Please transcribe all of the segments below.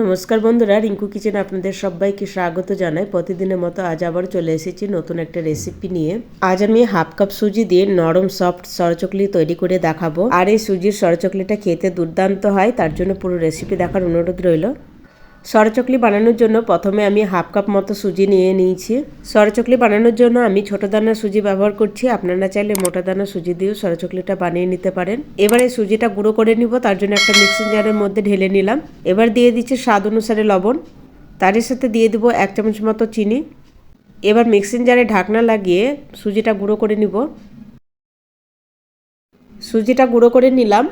নমস্কার বন্ধুরা, রিঙ্কু কিচেন আপনাদের সবাইকে স্বাগত জানাই। প্রতিদিনের মতো আজ আবার চলে এসেছি নতুন একটা রেসিপি নিয়ে। আজ আমি হাফ কাপ সুজি দিয়ে নরম সফট সরচকলি তৈরি করে দেখাবো। আর এই সুজির সরচকলিটা খেতে দুর্দান্ত হয়, তার জন্য পুরো রেসিপি দেখার অনুরোধ রইল। সরচকলি বানানোর জন্য প্রথমে আমি হাফ কাপ মতো সুজি নিয়ে নিয়েছি। সরচকলি বানানোর জন্য আমি ছোট দানার সুজি ব্যবহার করছি। আপনারা চাইলে মোটা দানা সুজি দিয়েও সরচকলিটা বানিয়ে নিতে পারেন। এবারে সুজিটা গুঁড়ো করে নিব, তার জন্য একটা মিক্সিং জারের মধ্যে ঢেলে নিলাম। এবার দিয়ে দিচ্ছি স্বাদ অনুসারে লবণ। তারই সাথে দিয়ে দিব এক চামচ মতো চিনি। এবার মিক্সিং জারে ঢাকনা লাগিয়ে সুজিটা গুঁড়ো করে নিব। সুজিটা গুঁড়ো করে নিলাম।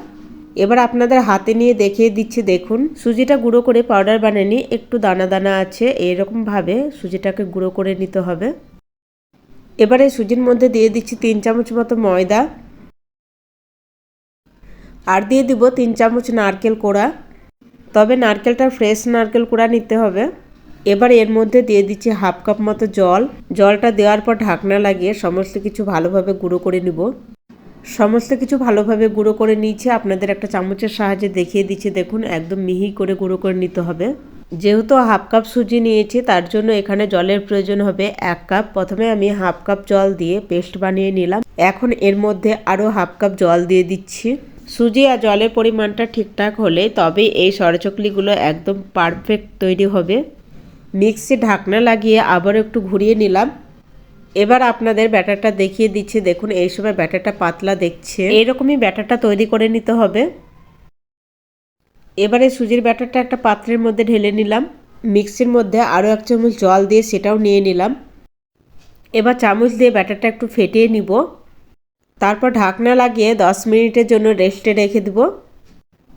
এবার আপনাদের হাতে নিয়ে দেখিয়ে দিচ্ছি, দেখুন। সুজিটা গুঁড়ো করে পাউডার বানানি একটু দানা দানা আছে এরকমভাবে সুজিটাকে গুঁড়ো করে নিতে হবে। এবারে সুজির মধ্যে দিয়ে দিচ্ছি তিন চামচ মতো ময়দা। আর দিয়ে দিব তিন চামচ নারকেল কোড়া। তবে নারকেলটা ফ্রেশ নারকেল কোড়া নিতে হবে। এবার এর মধ্যে দিয়ে দিচ্ছি হাফ কাপ মতো জল। জলটা দেওয়ার পর ঢাকনা লাগিয়ে সমস্ত কিছু ভালোভাবে গুঁড়ো করে নিব। সমস্ত কিছু ভালোভাবে গুঁড়ো করে নিয়েছি। আপনাদের একটা চামচের সাহায্যে দেখিয়ে দিচ্ছি। দেখুন, একদম মিহি করে গুঁড়ো করে নিতে হবে। যেহেতু হাফ কাপ সুজি নিয়েছি, তার জন্য এখানে জলের প্রয়োজন হবে এক কাপ। প্রথমে আমি হাফ কাপ জল দিয়ে পেস্ট বানিয়ে নিলাম। এখন এর মধ্যে আরও হাফ কাপ জল দিয়ে দিচ্ছি। সুজি আর জলের পরিমাণটা ঠিকঠাক হলে তবেই এই সরচকলিগুলো একদম পারফেক্ট তৈরি হবে। মিক্সি ঢাকনা লাগিয়ে আবার একটু ঘুরিয়ে নিলাম। এবার আপনাদের ব্যাটারটা দেখিয়ে দিচ্ছি। দেখুন, এই সময় ব্যাটারটা পাতলা দেখছে। এইরকমই ব্যাটারটা তৈরি করে নিতে হবে। এবারে সুজির ব্যাটারটা একটা পাত্রের মধ্যে ঢেলে নিলাম। মিক্সির মধ্যে আরও এক চামচ জল দিয়ে সেটাও নিয়ে নিলাম। এবার চামচ দিয়ে ব্যাটারটা একটু ফেটিয়ে নিব। তারপর ঢাকনা লাগিয়ে দশ মিনিটের জন্য রেস্টে রেখে দেব।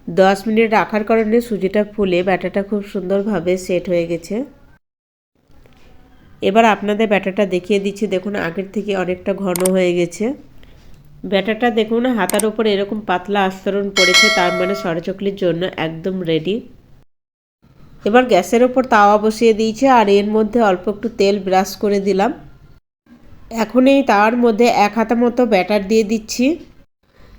দশ মিনিট রাখার কারণে সুজিটা ফুলে ব্যাটারটা খুব সুন্দরভাবে সেট হয়ে গেছে। এবার আপনাদের ব্যাটারটা দেখিয়ে দিচ্ছি। দেখুন, আগের থেকে অনেকটা ঘন হয়ে গেছে। ব্যাটারটা দেখুন, হাতার ওপর এরকম পাতলা আস্তরণ পড়েছে, তার মানে সরচকলির জন্য একদম রেডি এবার গ্যাসের ওপর তাওয়া বসিয়ে দিয়েছে আর এর মধ্যে অল্প একটু তেল ব্রাশ করে দিলাম। এখন এই তাওয়ার মধ্যে এক হাতা মতো ব্যাটার দিয়ে দিচ্ছি।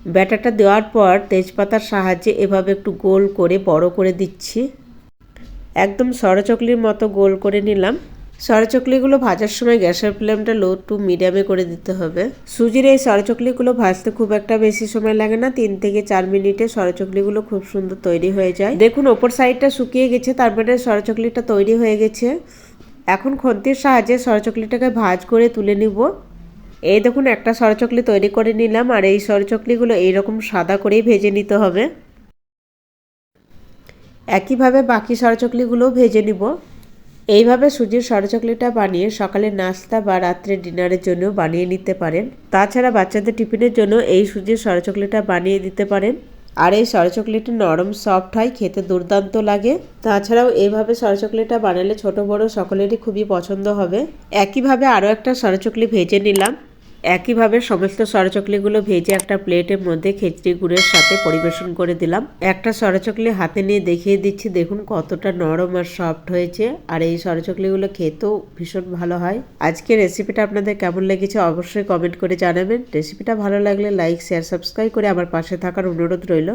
ব্যাটারটা দেওয়ার পর তেজপাতার সাহায্যে এভাবে একটু গোল করে বড় করে দিচ্ছি। একদম সরচকলির মতো গোল করে নিলাম। সরচকলিগুলো ভাজার সময় গ্যাসের ফ্লেমটা লো টু মিডিয়ামে করে দিতে হবে। সুজির এই সরচকলিগুলো ভাজতে খুব একটা বেশি সময় লাগে না। তিন থেকে চার মিনিটে সরচকলিগুলো খুব সুন্দর তৈরি হয়ে যায়। দেখুন, ওপর সাইডটা শুকিয়ে গেছে তার মানে সরচকলিটা তৈরি হয়ে গেছে। এখন খন্তির সাহায্যে সরচকলিটাকে ভাজ করে তুলে নিব। এই দেখুন, একটা সরচকলি তৈরি করে নিলাম, আর এই সরচকলিগুলো এইরকম সাদা করেই ভেজে নিতে হবে। একইভাবে বাকি সরচকলিগুলোও ভেজে নিব। এইভাবে সুজির সরচকলিটা বানিয়ে সকালে নাস্তা বা রাত্রে ডিনারের জন্য বানিয়ে নিতে পারেন। তাছাড়া বাচ্চাদের টিফিনের জন্য এই সুজির সরচকলিটা বানিয়ে দিতে পারেন। আর এই সরচকলিটা নরম, সফট হয়, খেতে দুর্দান্ত লাগে। তাছাড়াও এইভাবে সরচকলিটা বানালে ছোট বড় সকলেরই খুবই পছন্দ হবে। একইভাবে আরও একটা সরচকলি ভেজে নিলাম। একইভাবে সমস্ত সরচকলিগুলো ভেজে একটা প্লেটের মধ্যে খেচড়ি গুড়ের সাথে পরিবেশন করে দিলাম। একটা সরচকলি হাতে নিয়ে দেখিয়ে দিচ্ছি, দেখুন কতটা নরম আর সফট হয়েছে। আর এই সরচকলিগুলো খেতেও ভীষণ ভালো হয়। আজকে রেসিপিটা আপনাদের কেমন লেগেছে অবশ্যই কমেন্ট করে জানাবেন। রেসিপিটা ভালো লাগলে লাইক শেয়ার সাবস্ক্রাইব করে আমার পাশে থাকার অনুরোধ রইল।